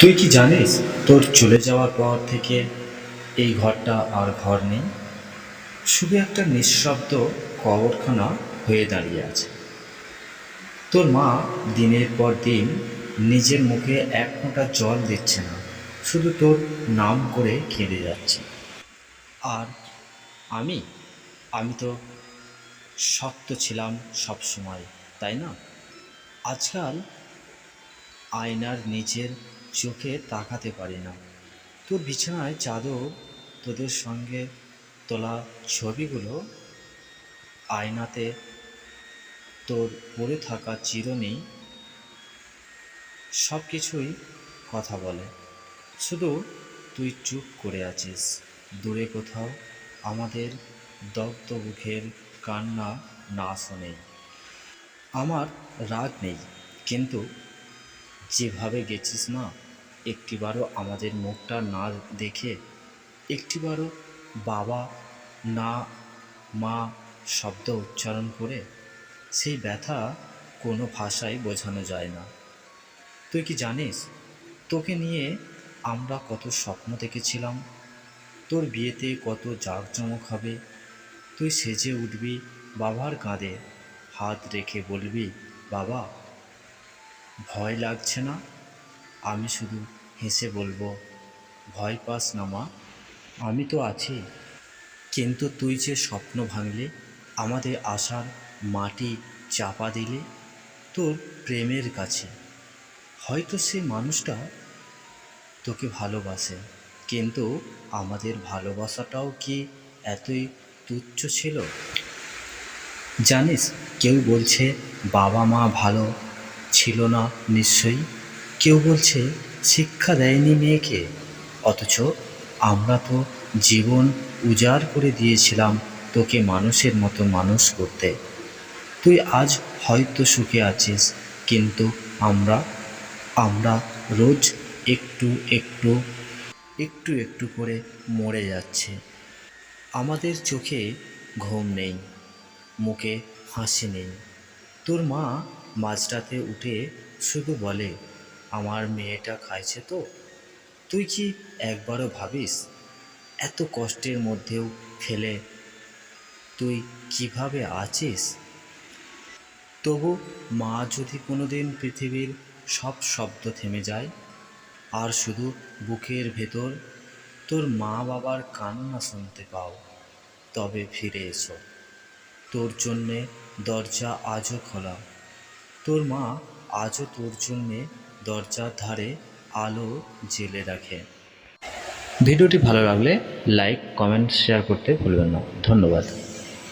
তুই কি জানিস তোর চলে যাওয়ার পর থেকে এই ঘরটা আর ঘর নেই? শুধু একটা নিঃশব্দ কবরখানা হয়ে দাঁড়িয়ে আছে। তোর মা দিনের পর দিন নিজের মুখে এক ফোঁটা জল দিচ্ছে না, শুধু তোর নাম করে কেঁদে যাচ্ছে। আর আমি আমি তো শক্ত ছিলাম সব সময় তাই না? আজকাল আয়নার নিচের চোখে তাকাতে পারি না। তোর বিছানায় চাদর তোদের সঙ্গে তোলা ছবিগুলো আয়নাতে তোর পড়ে থাকা চিরুনি সব কিছুই কথা বলে। শুধু তুই চুপ করে আছিস। দূরে কোথাও আমাদের দগ্ধ মুখের কান্না না শোনে। আমার রাগ নেই, কিন্তু যেভাবে গেছিস না একটিবারও আমাদের মুখটা না দেখে, একটিবারও বাবা, না, মা শব্দ উচ্চারণ করে সেই ব্যথা কোনো ভাষায় বোঝানো যায় না। তুই কি জানিস, তোকে নিয়ে আমরা কত স্বপ্ন দেখেছিলাম, তোর বিয়েতে কত জাঁকজমক হবে, তুই সেজে উঠবি বাবার কাঁধে, হাত রেখে বলবি, বাবা ভয় লাগছে না? আমি শুধু হেসে বলব, ভয় পাস না মা, আমি তো আছি। কিন্তু তুই যে স্বপ্ন ভাঙলে, আমাদের আশার মাটি চাপা দিলে তোর প্রেমের কাছে। হয়তো সে মানুষটা তোকে ভালোবাসে, কিন্তু আমাদের ভালোবাসাটাও কি এতই তুচ্ছ ছিল? জানিস, কেউ বলছে, বাবা মা ভালো ছিল না, নিশ্চয়ই। কেউ বলছে, শিক্ষা দেয়নি মেয়েকে। অথচ আমরা তো জীবন উজাড় করে দিয়েছিলাম তোকে মানুষের মতো মানুষ করতে। তুই আজ হয়তো সুখে আছিস, কিন্তু আমরা আমরা রোজ একটু একটু একটু একটু করে মরে যাচ্ছে। আমাদের চোখে ঘুম নেই, মুখে হাসি নেই। তোর মা মাঝরাতে উঠে শুধু বলে, আমার মেয়েটা খাইছে তো। তুই কি একবারও ভাবিস এত কষ্টের মধ্যেও ফেলে? তুই কীভাবে আছিস? তবু মা যদি কোনোদিন পৃথিবীর সব শব্দ থেমে যায়, আর শুধু বুকের ভেতর তোর মা বাবার কান্না শুনতে পাও, তবে ফিরে এসো। তোর জন্যে দরজা আজও খোলা। তোর মা আজও তোর জন্যে দরজার ধারে আলো জেলে রাখে। ভিডিওটি ভালো লাগলে লাইক, কমেন্ট, শেয়ার করতে ভুলবেন না। ধন্যবাদ।